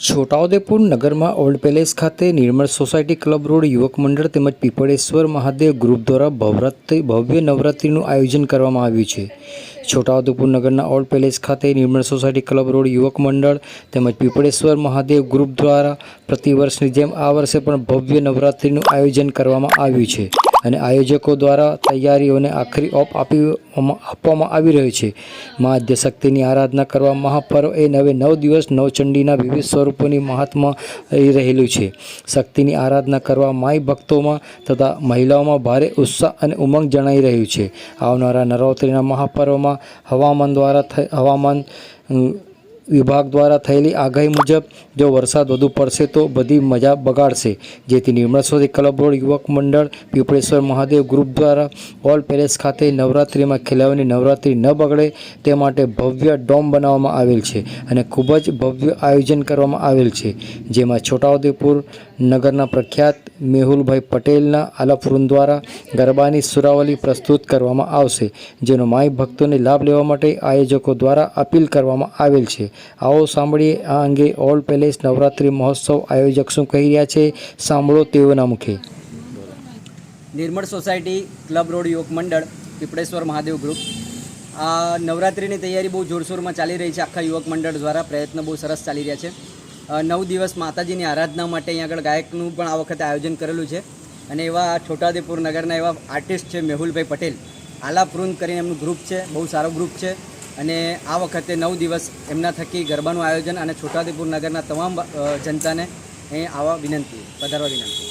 છોટાઉદેપુર નગરમાં old palace ખાતે નિર્મળ society club road યુવક મંડળ તેમજ પીપળેશ્વર મહાદેવ ગ્રુપ દ્વારા ભવરાત્રિ, ભવ્ય નવરાત્રિનું આયોજન કરવામાં આવ્યું છે. છોટાઉદેપુર નગરના ઓલ્ડ પેલેસ ખાતે નિર્મળ સોસાયટી ક્લબ રોડ યુવક મંડળ તેમજ પીપળેશ્વર મહાદેવ ગ્રુપ દ્વારા પ્રતિવર્ષની જેમ આ વર્ષે પણ ભવ્ય નવરાત્રિનું આયોજન કરવામાં આવ્યું છે. અને આયોજકો દ્વારા તૈયારીઓને આખરી ઓપ આપી આપવામાં આવી રહ્યો છે. મા આદ્યશક્તિની આરાધના કરવા મહાપર્વ એ નવે નવ દિવસ નવચંડીના વિવિધ સ્વરૂપોની મહાત્મા રહી રહેલું છે. શક્તિની આરાધના કરવા માય ભક્તોમાં તથા મહિલાઓમાં ભારે ઉત્સાહ અને ઉમંગ જણાઈ રહ્યું છે. આવનારા નવરાત્રિના મહાપર્વમાં હવામાન દ્વારા હવામાન વિભાગ દ્વારા થયેલી આગાહી મુજબ, જો વરસાદ વધુ પડશે તો બધી મજા બગાડશે. જેથી નિર્મળ સોસાયટી ક્લબ રોડ યુવક મંડળ, પીપળેશ્વર મહાદેવ ગ્રુપ દ્વારા ઓલ પેલેસ ખાતે નવરાત્રિમાં ખેલાવાની નવરાત્રિ ન બગડે તે માટે ભવ્ય ડોમ બનાવવામાં આવેલ છે અને ખૂબ જ ભવ્ય આયોજન કરવામાં આવેલ છે. જેમાં છોટાઉદેપુર નગરના પ્રખ્યાત મેહુલભાઈ પટેલના આલાપુરન દ્વારા ગરબાની સુરાવલી પ્રસ્તુત કરવામાં આવશે, જેનો માય ભક્તોને લાભ લેવા માટે આયોજકો દ્વારા અપીલ કરવામાં આવેલ છે. આવો સાંભળીએ આ અંગે ઓલ પેલેસ નવરાત્રિ મહોત્સવ આયોજક શું કહી રહ્યા છે, સાંભળો તેઓના મુખે. નિર્મળ સોસાયટી ક્લબ રોડ યુવક મંડળ, પીપળેશ્વર મહાદેવ ગ્રુપ. આ નવરાત્રિની તૈયારી બહુ જોરશોરમાં ચાલી રહી છે. આખા યુવક મંડળ દ્વારા પ્રયત્નો બહુ સરસ ચાલી રહ્યા છે. નવ દિવસ માતાજીની આરાધના માટે અહીં આગળ ગાયકનું પણ આ વખતે આયોજન કરેલું છે. અને એવા છોટાઉદેપુર નગરના એવા આર્ટિસ્ટ છે મેહુલભાઈ પટેલ. આલાપૃંદ કરીને એમનું ગ્રુપ છે, બહુ સારો ગ્રુપ છે. અને આ વખતે નવ દિવસ એમના થકી ગરબાનું આયોજન અને છોટાઉદેપુર નગરના તમામ જનતાને અહીં આવવા વિનંતી, પધારવા વિનંતી.